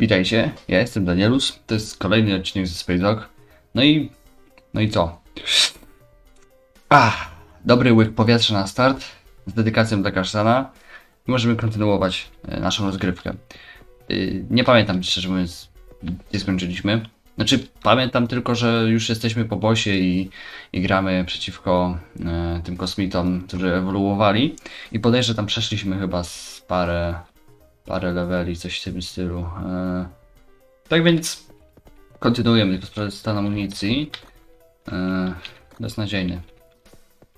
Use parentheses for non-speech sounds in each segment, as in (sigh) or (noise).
Witajcie, ja jestem Danielus, to jest kolejny odcinek ze Space Dog. No i... no i co? Ach, dobry łyk powietrza na start, z dedykacją dla Kasztana. I możemy kontynuować e, naszą rozgrywkę. Y, Nie pamiętam, szczerze mówiąc, gdzie skończyliśmy. Znaczy, pamiętam tylko, że już jesteśmy po bosie i, i gramy przeciwko e, tym kosmitom, którzy ewoluowali. I podejrzę, że tam przeszliśmy chyba z parę, parę leveli, coś w tym stylu. E, tak więc kontynuujemy, tylko stan amunicji. E, beznadziejny.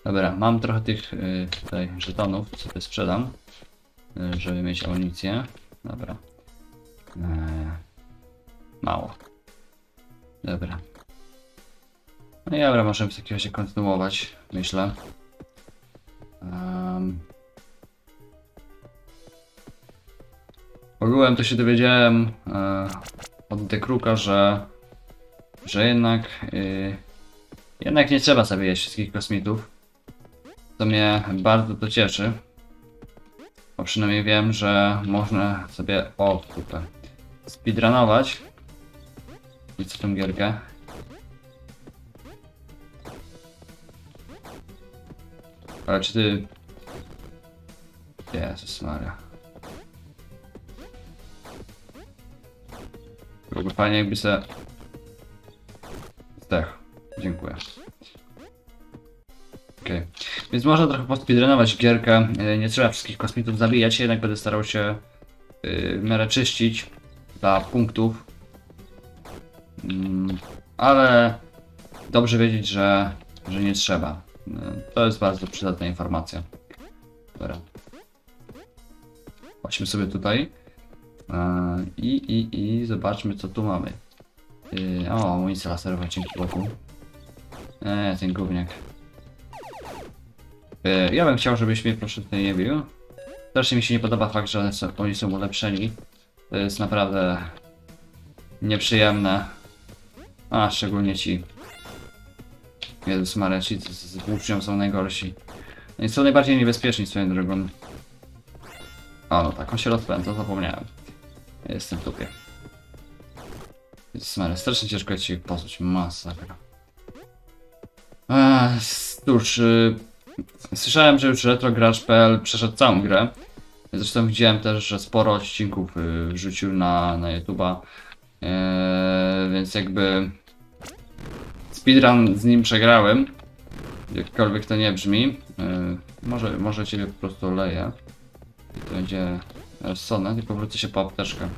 Dobra, mam trochę tych e, tutaj żetonów, co tutaj sprzedam, e, żeby mieć amunicję. Dobra. Mało. Dobra. No i dobra, możemy w takim razie kontynuować, myślę. Um, ogółem to się dowiedziałem e, od Dekruka, że że jednak y, jednak nie trzeba zabijać wszystkich kosmitów. To mnie bardzo to cieszy. Bo przynajmniej wiem, że można sobie o tutaj speedrunować i co tą gierkę. Ale czy ty... Jezus Maria. Byłoby fajnie jakby se... Zdech. Dziękuję. Okej. Więc można trochę pospeedrunować gierkę. E, Nie trzeba wszystkich kosmitów zabijać, jednak będę starał się yy, w miarę czyścić dla punktów. Mm, ale dobrze wiedzieć, że, że nie trzeba. Y, To jest bardzo przydatna informacja. Dobra. Chodźmy sobie tutaj. Yy, I, i, i zobaczmy co tu mamy. Yy, o, amunicja laserowa dzięki boku. Eee, ten gówniak. Yy, ja bym chciał, żebyś mnie proszę tutaj nie bił. Strasznie mi się nie podoba fakt, że oni są ulepszeni. To jest naprawdę nieprzyjemne. A, szczególnie ci. Jezus Maria, ci z, z włócznią są najgorsi. No i są najbardziej niebezpieczni swoją drogą. A no tak, on się rozpędza, zapomniałem. Jestem w dupie. Strasznie ciężko jest się pozbyć, masakra. Cóż, y, słyszałem, że już retrogracz.pl przeszedł całą grę. Zresztą widziałem też, że sporo odcinków y, wrzucił na, na YouTube'a. Eee, więc jakby speedrun z nim przegrałem. Jakkolwiek to nie brzmi. Eee, może, może ciebie po prostu leję. I to będzie Sonnet i powrócę się po apteczkę.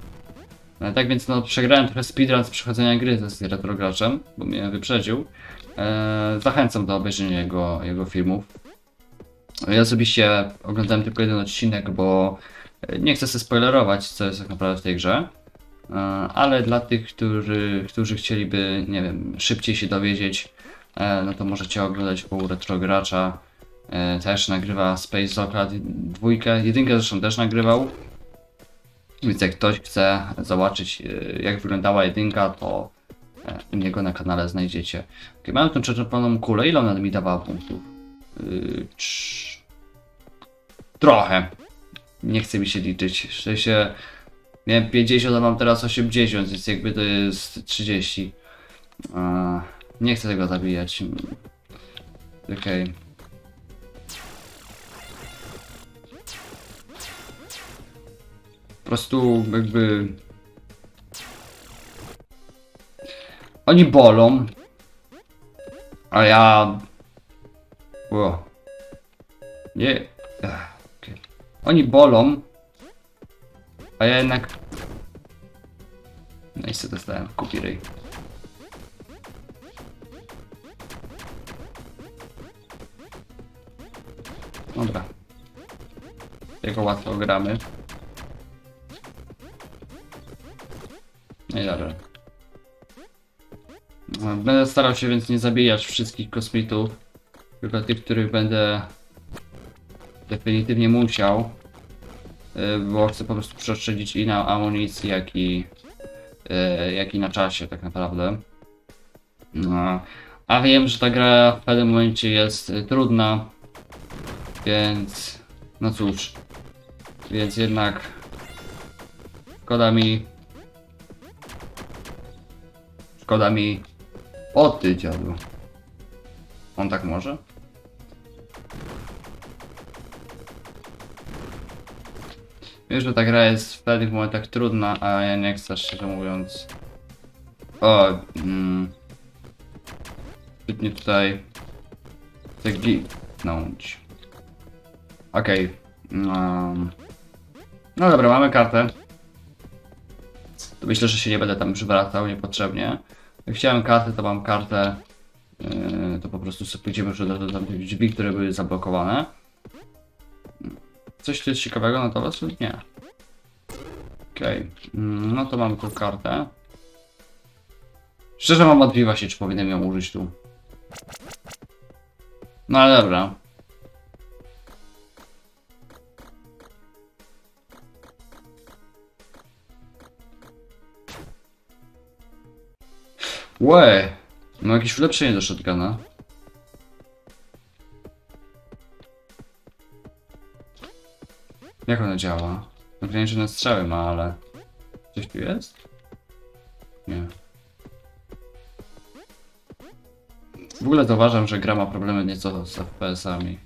E, tak więc no przegrałem trochę speedrun z przechodzenia gry z retrograczem, bo mnie wyprzedził. Eee, zachęcam do obejrzenia jego, jego filmów. Ja osobiście oglądałem tylko jeden odcinek, bo e, nie chcę sobie spoilerować, co jest tak naprawdę w tej grze. E, Ale dla tych, którzy, którzy chcieliby, nie wiem, szybciej się dowiedzieć, e, no to możecie oglądać u Retrogracza. E, Też nagrywa Space Zoka dwójkę, jedynkę zresztą też nagrywał. Więc jak ktoś chce zobaczyć, e, jak wyglądała jedynka, to e, u niego na kanale znajdziecie. Okay, mam tą czerwoną kulę, ile ona mi dawała punktów? Trz- Trochę. Nie chce mi się liczyć. W sensie miałem 50, a mam teraz 80, więc jakby to jest 30. A, nie chcę tego zabijać. Okej. Po prostu jakby... Oni bolą. A ja... Ło. Nie. Ech, okej. Oni bolą. A ja jednak... No i co dostałem? Kupi ryj. Dobra. Jego łatwo gramy. No, Będę starał się więc nie zabijać wszystkich kosmitów, tylko tych, których będę definitywnie musiał, y, bo chcę po prostu przeoszczędzić i na amunicji, jak i, y, jak i na czasie tak naprawdę. No. A wiem, że ta gra w pewnym momencie jest y, trudna, więc no cóż, więc jednak szkoda mi Szkoda mi... O ty dziadu. On tak może? Wiesz, że ta gra jest w pewnych momentach trudna, a ja nie chcę, szczerze mówiąc... O, mm... Tutaj... Chcę ginąć. Okej. Um, no dobra, mamy kartę. To myślę, że się nie będę tam przywracał niepotrzebnie. Chciałem kartę, to mam kartę. Yy, to po prostu sobie pójdziemy już do, do, do tych drzwi, które były zablokowane. Coś tu jest ciekawego na to, czy nie? Okej, mm, no to mamy tu kartę. Szczerze mam wątpliwości, czy powinienem ją użyć tu. No ale dobra. Łe! No jakieś ulepszenie do shotguna. Jak ono działa? Ograniczone strzały ma, ale... Coś tu jest? Nie. W ogóle zauważam, że gra ma problemy nieco z FPS-ami.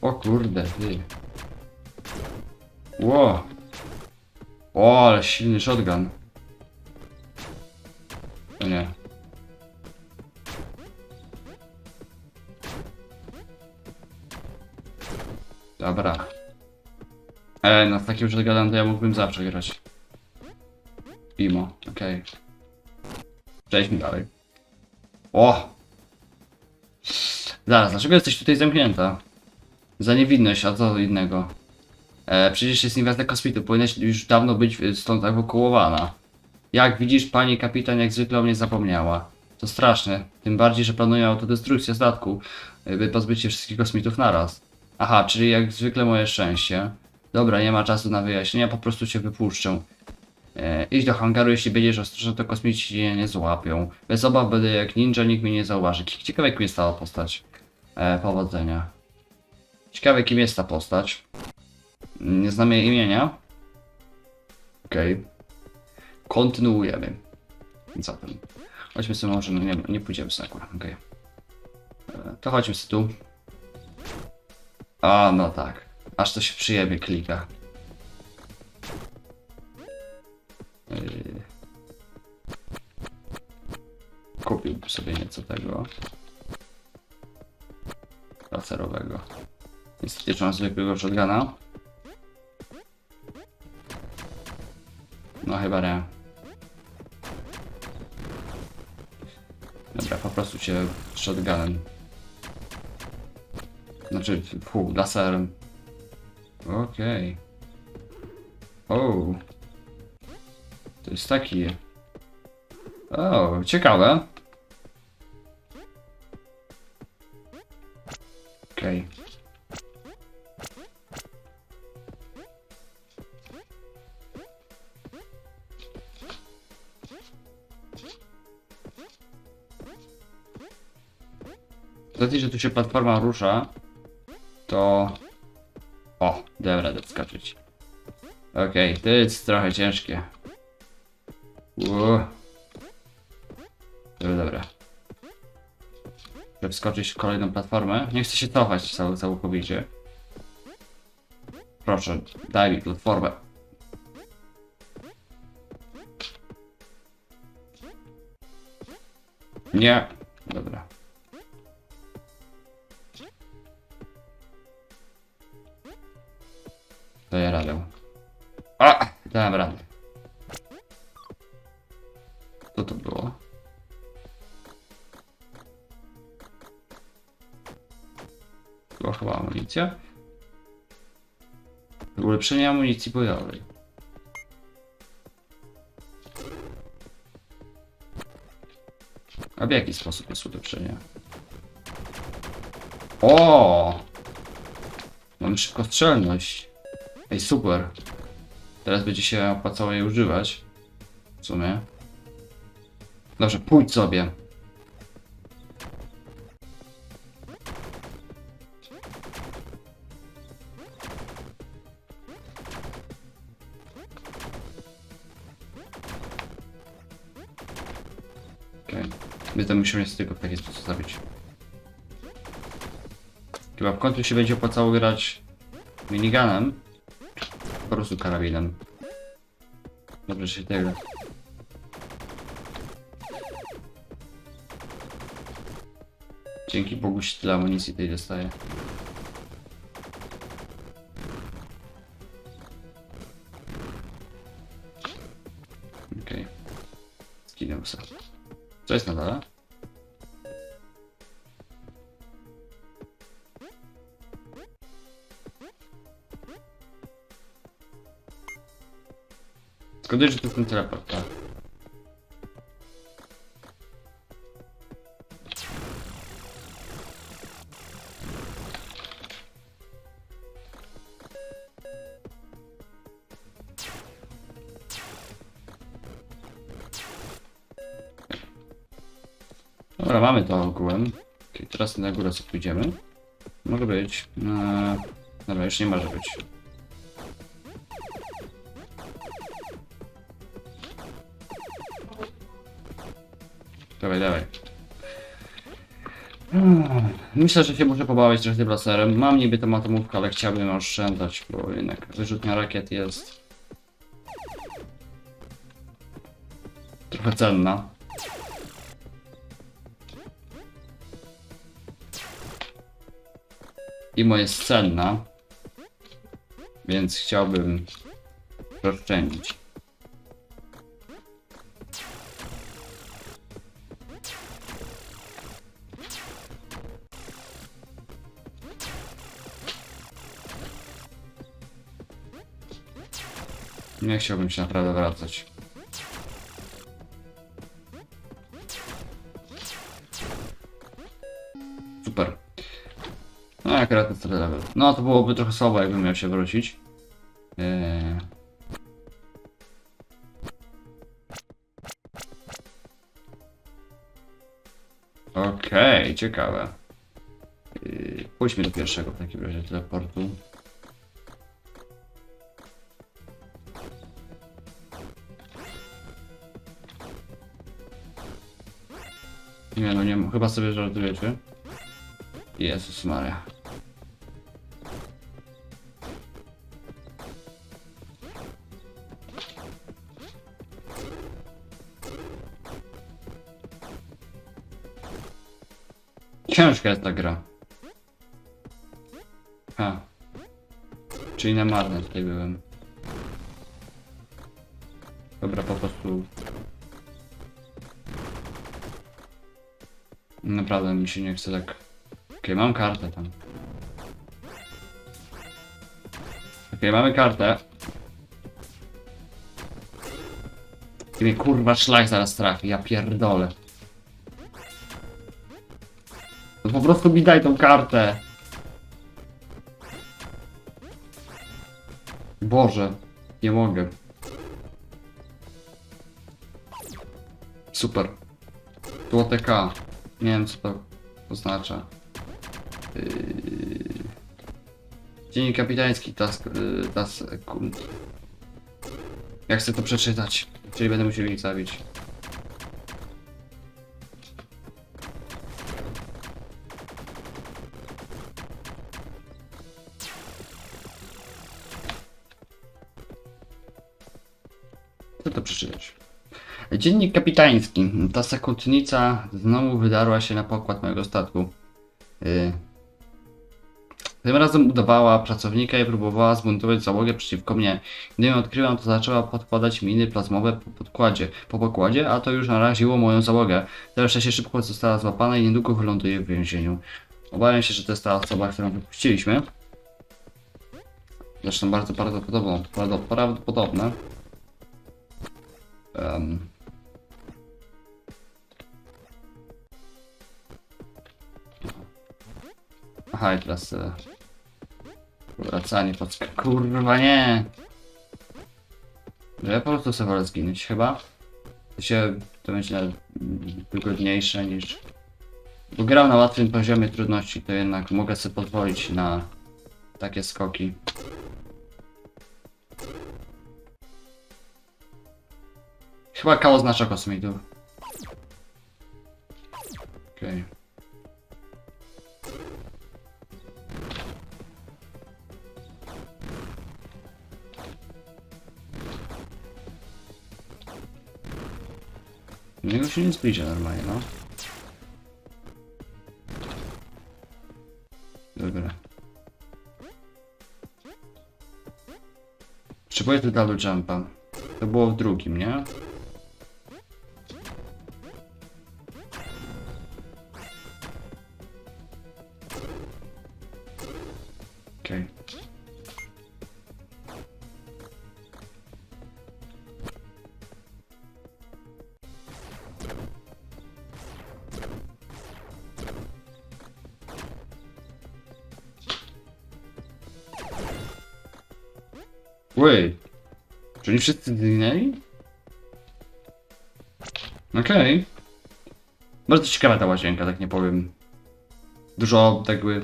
O kurde, ty. Ło! O, ale silny shotgun. To nie. Dobra. E, no z takim shotgunem to ja mógłbym zawsze grać. Imo, okej. Przejdźmy dalej. O! Zaraz, dlaczego jesteś tutaj zamknięta? Za niewinność, a co innego? E, przecież jest inwazja kosmitu, powinnaś już dawno być e, stąd ewakuowana. Jak widzisz, pani kapitan jak zwykle o mnie zapomniała. To straszne, tym bardziej, że planuje autodestrukcję statku, by pozbyć się wszystkich kosmitów naraz. Aha, czyli jak zwykle moje szczęście. Dobra, nie ma czasu na wyjaśnienia, po prostu cię wypuszczę. E, idź do hangaru, jeśli będziesz ostrożny, to kosmici cię nie złapią. Bez obaw będę jak ninja, nikt mnie nie zauważy. Ciekawe, jak jest ta postać. E, powodzenia. Ciekawe, kim jest ta postać. Nie znamy jej imienia. Okej. Kontynuujemy. Zatem. Chodźmy sobie może, nie, nie pójdziemy sobie akurat, okej. E, To chodźmy sobie tu. A, no tak. Aż to się przyjemnie klika. Yy. Kupiłbym sobie nieco tego. Laserowego. Niestety mam zwykłego shotguna. No chyba nie. Dobra, po prostu cię shotgunem. Znaczy, fu, laserem. Okej. O. To jest taki. O, ciekawe. Racji, że tu się platforma rusza, to... O, dałem radę wskoczyć. Okej, to jest trochę ciężkie. Ło. Dobra, dobra. Chcę wskoczyć w kolejną platformę. Nie chcę się cofać cał całkowicie. Proszę, daj mi platformę. Nie. Dobra. Daję radę. A! Dałem radę. Co to było? Była chyba amunicja? Ulepszenie amunicji bojowej. A w jaki sposób jest ulepszenie? O! Mam szybkostrzelność. Ej, super. Teraz będzie się opłacało je używać. W sumie. Dobrze, pójdź sobie. My to musimy z tego w taki sposób zrobić. Chyba w końcu się będzie opłacało grać miniganem. Po prostu karabinem. Dobrze się tego. Dzięki Bogu się tyle amunicji tej dostaje. Okej. Skinę sobie. Co jest na dole? Wiesz, że to jest ten teleport, tak? Dobra, mamy to ogółem. Okay, teraz na górę sobie pójdziemy. Może być. Eee, dobra, już nie może być. Dawaj, dawaj. Hmm, Myślę, że się muszę pobawić trochę tym laserem. Mam niby tą atomówkę, ale chciałbym oszczędzać, bo jednak wyrzutnia rakiet jest trochę cenna. Imo jest cenna, więc chciałbym oszczędzić. Nie chciałbym się naprawdę wracać. Super. No akurat to tyle level. No to byłoby trochę słabo jakbym miał się wrócić. Eee... Okej, ciekawe. Yy, pójdźmy do pierwszego w takim razie teleportu. Chyba sobie żartujecie. Jezus Maria. Ciężka jest ta gra. Ha. Czyli na marne tutaj byłem. Dobra, po prostu... Naprawdę mi się nie chce tak... Okej, mam kartę tam. Okej, mamy kartę. Ty mnie kurwa szlak zaraz trafi, ja pierdolę. No po prostu mi daj tą kartę. Boże, nie mogę. Super. Złote K. Nie wiem co to oznacza. Yy... Dziennik kapitański task, yy, task, kund. Ja chcę to przeczytać, czyli będę musiał ich zabić. Dziennik kapitański. Ta sekundnica znowu wydarła się na pokład mojego statku. Yy. Tym razem udawała pracownika i próbowała zbuntować załogę przeciwko mnie. Gdy ją odkryłam, to zaczęła podkładać miny plazmowe po podkładzie, po pokładzie, a to już naraziło moją załogę. Reszta się szybko została złapana i niedługo wyląduje w więzieniu. Obawiam się, że to jest ta osoba, którą wypuściliśmy. Zresztą bardzo prawdopodobne. Prawdopodobne. Em. Aha, i teraz wracanie pod Kurwa nie! Że ja po prostu sobie wolę zginąć chyba. To się to będzie wygodniejsze niż. Bo grał na łatwym poziomie trudności, to jednak mogę sobie pozwolić na takie skoki. Chyba K oznacza kosmitów. Do niego się nie zbliża normalnie, no. Dobra. Potrzebuję tu double jumpa. To było w drugim, nie? Wait. Czy oni wszyscy zginęli? Okej. Bardzo ciekawa ta łazienka, tak nie powiem. Dużo jakby...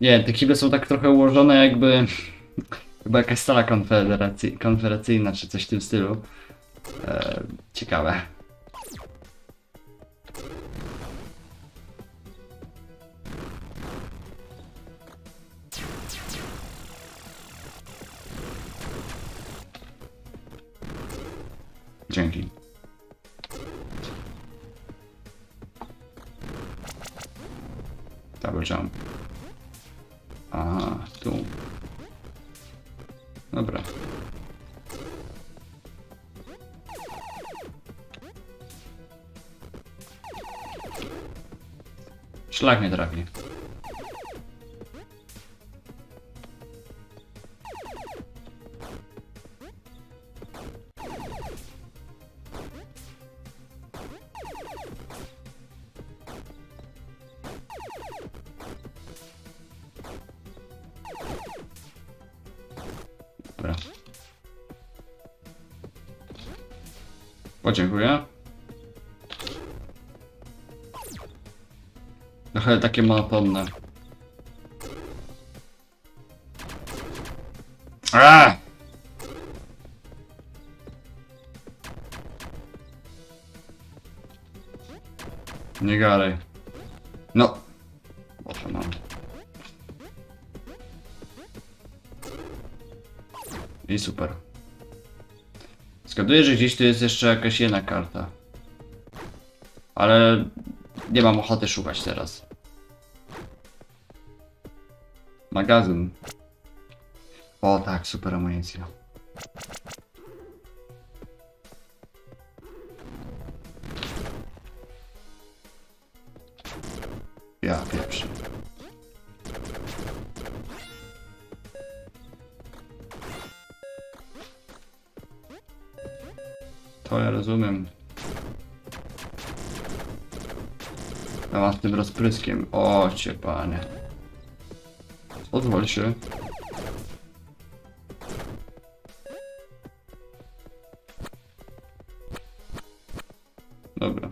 Nie te kible są tak trochę ułożone jakby... (laughs) Chyba jakaś sala konfederacji, konferencyjna czy coś w tym stylu. E, ciekawe. Dzięki. Double jump. Aha, tu. Dobra. Szlak mnie trafi. Podziękuję. Trochę takie monotonne. A! Nie gadaj. No. Boże, mam. I super. Zgaduję, że gdzieś tu jest jeszcze jakaś jedna karta. Ale nie mam ochoty szukać teraz. Magazyn. O tak, super amunicja. Tym rozpryskiem. O cię panie. Pozwól się. Dobra.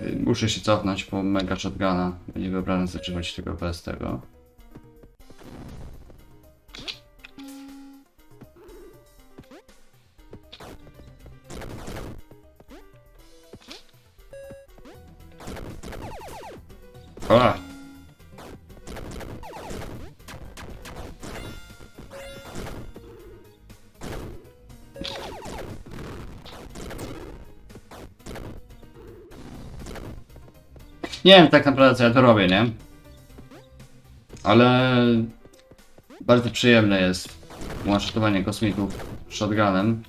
Y, Muszę się cofnąć po mega shotguna. Wyobrażam sobie czegoś tego bez tego. Nie wiem tak naprawdę co ja to robię, nie? Ale bardzo przyjemne jest one kosmitów shotgunem.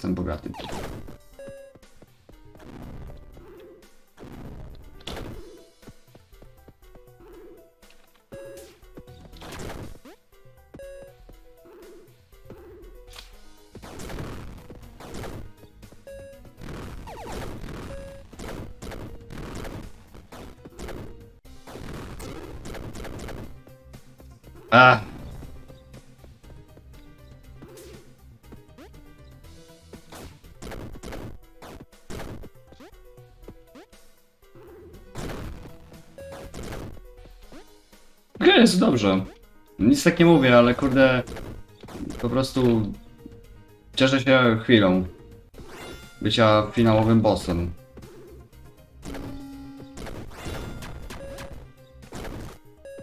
Jestem bogaty. Dobrze. Nic tak nie mówię, ale kurde. Po prostu. Cieszę się chwilą. Bycia finałowym bossem.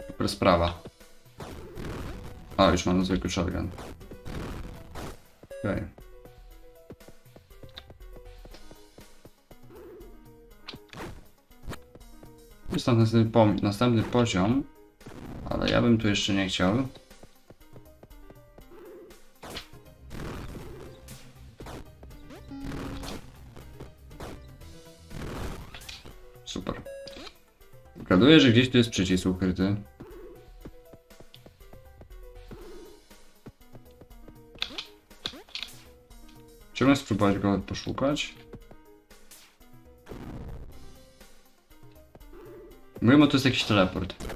Super sprawa. A, już mam zwykły shotgun. Okej. Jest tam następny, następny poziom, ale ja bym tu jeszcze nie chciał. Super. Zgaduję, że gdzieś tu jest przycisk ukryty. Chciałbym spróbować go poszukać. Mimo to jest jakiś teleport.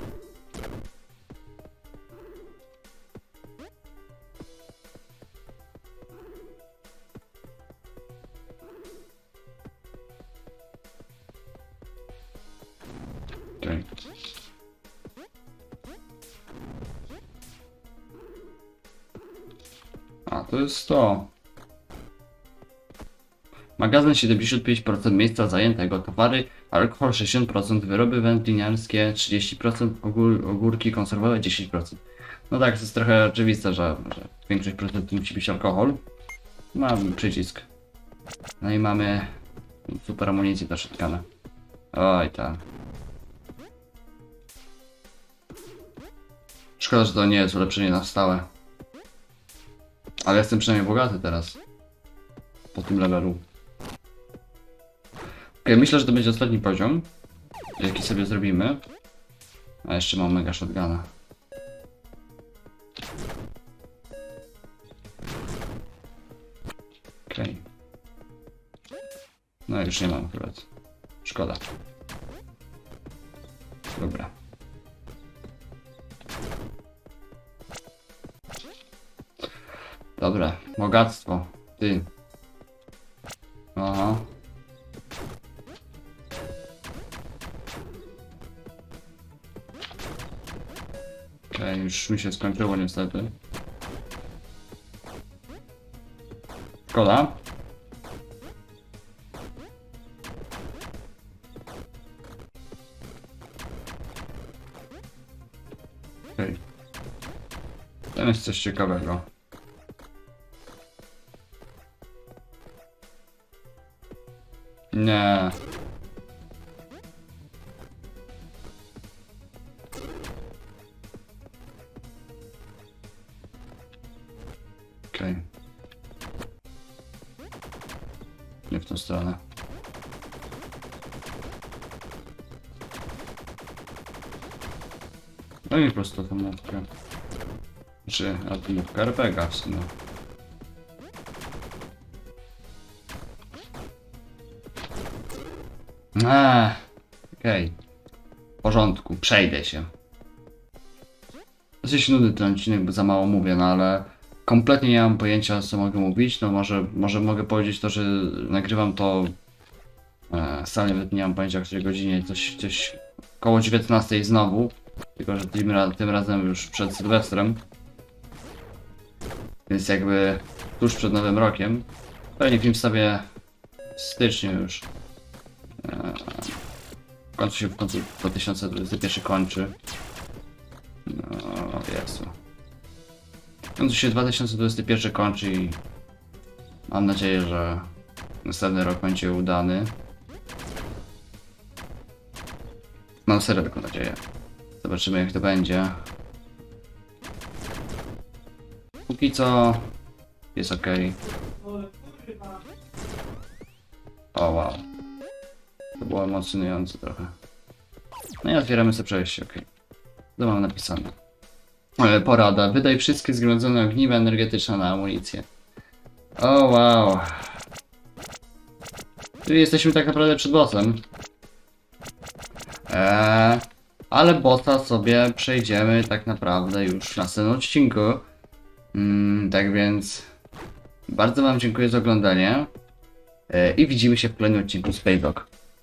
Jest to. Magazyn 75% miejsca zajętego, towary, alkohol 60%, wyroby wędliniarskie 30%, ogór, ogórki konserwowe 10%. No tak, to jest trochę oczywiste, że, że większość produktów musi być alkohol. Mamy przycisk. No i mamy super amunicję do shotguna. Oj tak. Szkoda, że to nie jest ulepszenie na stałe. Ale jestem przynajmniej bogaty teraz. Po tym levelu. Okej, myślę, że to będzie ostatni poziom, jaki sobie zrobimy. A jeszcze mam mega shotguna. Okej. No już nie mam akurat. Szkoda. Dobra, bogactwo. Ty. Aha. Okej, już mi się skończyło niestety. Szkoda. Okej. Tam jest coś ciekawego. Nie. Okej. Nie w tą stronę. No i po prostu tą mapkę. Czy atomówka RPG w sumie. Eee, okej. W porządku, przejdę się. Dosyć nudny ten odcinek, bo za mało mówię, no ale kompletnie nie mam pojęcia co mogę mówić. No może, może mogę powiedzieć to, że nagrywam to e, wcale nawet nie mam pojęcia o której godzinie, coś, coś koło 19 znowu. Tylko, że tym, tym razem już przed Sylwestrem. Więc jakby tuż przed Nowym Rokiem. Pewnie film sobie w styczniu już. Końcu się w końcu 2021 kończy. No, Jezu. W końcu się 2021 kończy i mam nadzieję, że następny rok będzie udany. Mam serio taką nadzieję. Zobaczymy jak to będzie. Póki co jest ok. O wow. Było emocjonujące trochę. No i otwieramy sobie przejście, ok. To mam napisane. Ale porada. Wydaj wszystkie zgromadzone ogniwa energetyczne na amunicję. O wow. Tu jesteśmy tak naprawdę przed bossem. Eee, Ale bossa sobie przejdziemy tak naprawdę już w następnym odcinku. Mm, tak więc bardzo Wam dziękuję za oglądanie. E, I widzimy się w kolejnym odcinku z Playbook.